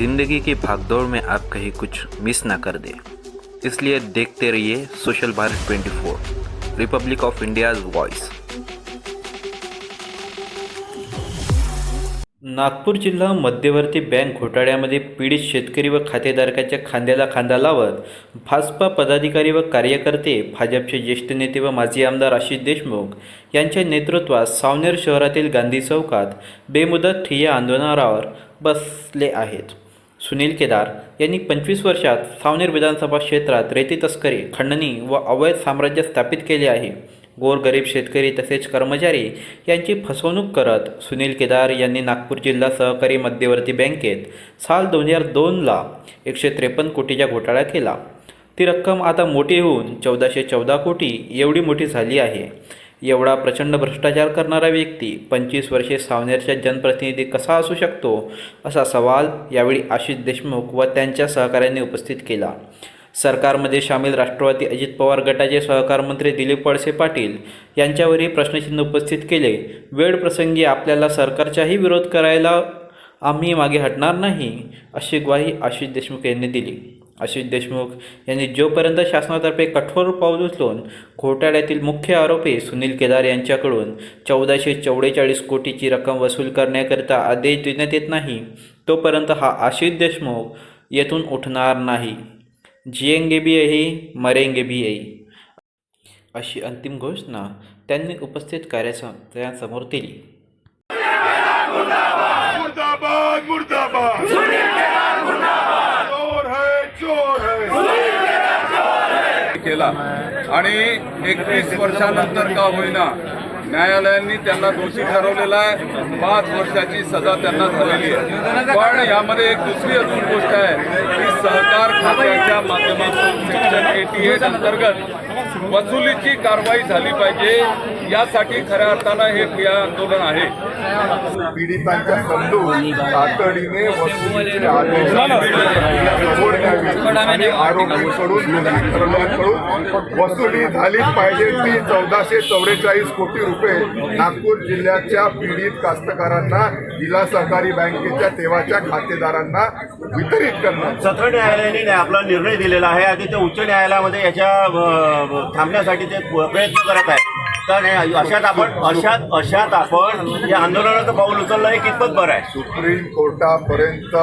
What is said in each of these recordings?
ज़िंदगी की भागदौड़ में आप कहीं कुछ मिस ना कर दे। इसलिए देखते रहिए social Bharat 24 republic of India's voice Nagpur जिल्हा मध्यवर्ती बँक घोटाळ्यामध्ये पीडित शेतकरी व खातेधारकाच्या खांद्याला खांदा लावत भाजपा पदाधिकारी व कार्यकर्ते भाजपचे ज्येष्ठ नेते व माजी आमदार आशिष देशमुख यांच्या नेतृत्वात सावनेर शहरातील गांधी चौकात बेमुदत ठिय्या आंदोलनावर बसले आहेत. सुनील केदार यांनी पंचवीस वर्षात सावनेर विधानसभा क्षेत्रात रेती तस्करी खंडणी व अवैध साम्राज्य स्थापित केले आहे. गोरगरीब शेतकरी तसेच कर्मचारी यांची फसवणूक करत सुनील केदार यांनी नागपूर जिल्हा सहकारी मध्यवर्ती बँकेत साल दोन हजार दोनला एकशे त्रेपन्न कोटीचा घोटाळा केला. ती रक्कम आता मोठी होऊन चौदाशे चौदा कोटी एवढी मोठी झाली आहे. एवढा प्रचंड भ्रष्टाचार करणारा व्यक्ती पंचवीस वर्षे सावनेरचा जनप्रतिनिधी कसा असू शकतो? असा सवाल यावेळी आशिष देशमुख व त्यांच्या सहकाऱ्यांनी उपस्थित केला. सरकारमध्ये सामील राष्ट्रवादी अजित पवार गटाचे सहकार मंत्री दिलीप वळसे पाटील यांच्यावरही प्रश्नचिन्ह उपस्थित केले. वेळ प्रसंगी आपल्याला सरकारचाही विरोध करायला आम्ही मागे हटणार नाही अशी ग्वाही आशिष देशमुख यांनी दिली. आशिष देशमुख यांनी जोपर्यंत शासनातर्फे कठोर पाऊल उचलून घोटाळ्यातील मुख्य आरोपी सुनील केदार यांच्याकडून चौदाशे चौवेचाळीस कोटीची रक्कम वसूल करण्याकरिता आदेश देण्यात येत नाही तोपर्यंत हा आशिष देशमुख येथून उठणार नाही. जिएंगे भी यही मरेंगे भी यही अशी अंतिम घोषणा त्यांनी उपस्थित कार्यासमोर दिली मुर्दाबाद मुर्दाबाद चोर है चोर है केला. आणि एकवीस वर्षानंतर का होईना न्यायालयांनी त्यांना दोषी ठरवलेला आहे. पाच वर्षाची सजा त्यांना झालेली आहे. पण यामध्ये एक दुसरी अजून गोष्ट आहे. की सहकार खात्याच्या माध्यमातून सेक्शन एटी एट अंतर्गत वसुलीची कारवाई झाली पाहिजे. यासाठी खऱ्या अर्थानं हे ठिय्या आंदोलन आहे. पीडितांच्या समजून तातडीने वसुलीचे आदेश आणि आरोपीकडून गुन्हेगारांकडून वसुली झालीच पाहिजे ती चौदाशे चौवेचाळीस कोटी रुपये नागपूर जिल्ह्याच्या पीडित कास्तकारांना जिल्हा सहकारी बँकेच्या तेव्हाच्या खातेदारांना वितरित करणं सत्र न्यायालयाने न्या- आपला निर्णय दिलेला आहे. आणि ते उच्च न्यायालयामध्ये याच्या थांबण्यासाठी ते प्रयत्न करत आहे तर अशात आपण अशात अशात आपण या आंदोलनाचं पाऊल उचललं हे कितपत बरं आहे? सुप्रीम कोर्टापर्यंत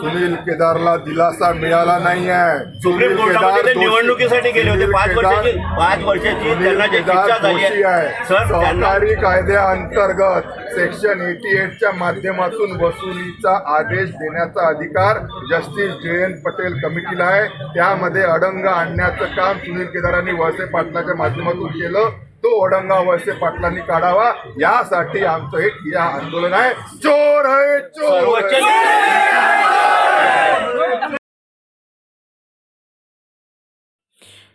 सुनील केदारला दिलासा मिळाला नाही आहे. सुप्रीम कोर्टामध्ये ते निवडणुकीसाठी गेले होते. पाच वर्षाची पाच वर्षाची त्यांना जी शिक्षा झाली आहे. सर त्यांना सहकारी कायद्याअंतर्गत सेक्शन एटी एटच्या माध्यमातून वसुलीचा आदेश देण्याचा अधिकार जस्टिस जे एन पटेल कमिटीला आहे. त्यामध्ये अडंग आणण्याचं काम सुनील केदारांनी वळसे पाटलाच्या माध्यमातून केलं. तो ओढंगा वळसे पाटलांनी काढावा. यासाठी आमचं हे ठिय्या आंदोलन आहे. चोर आहे चोर है.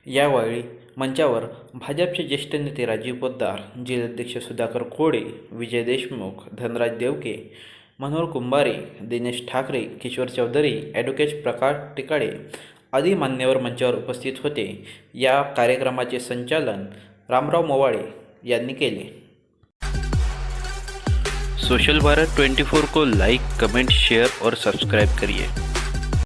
यावेळी मंचावर भाजपचे ज्येष्ठ नेते राजीव पोद्दार जिल्हाध्यक्ष सुधाकर खोडे विजय देशमुख धनराज देवके मनोहर कुंभारे दिनेश ठाकरे किशोर चौधरी ॲडव्होकेट प्रकाश टिकाळे आदी मान्यवर मंचावर उपस्थित होते. या कार्यक्रमाचे संचालन रामराव मोवाळे यांनी केले. सोशल भारत 24 को लाइक कमेंट शेयर और सब्सक्राइब करिए.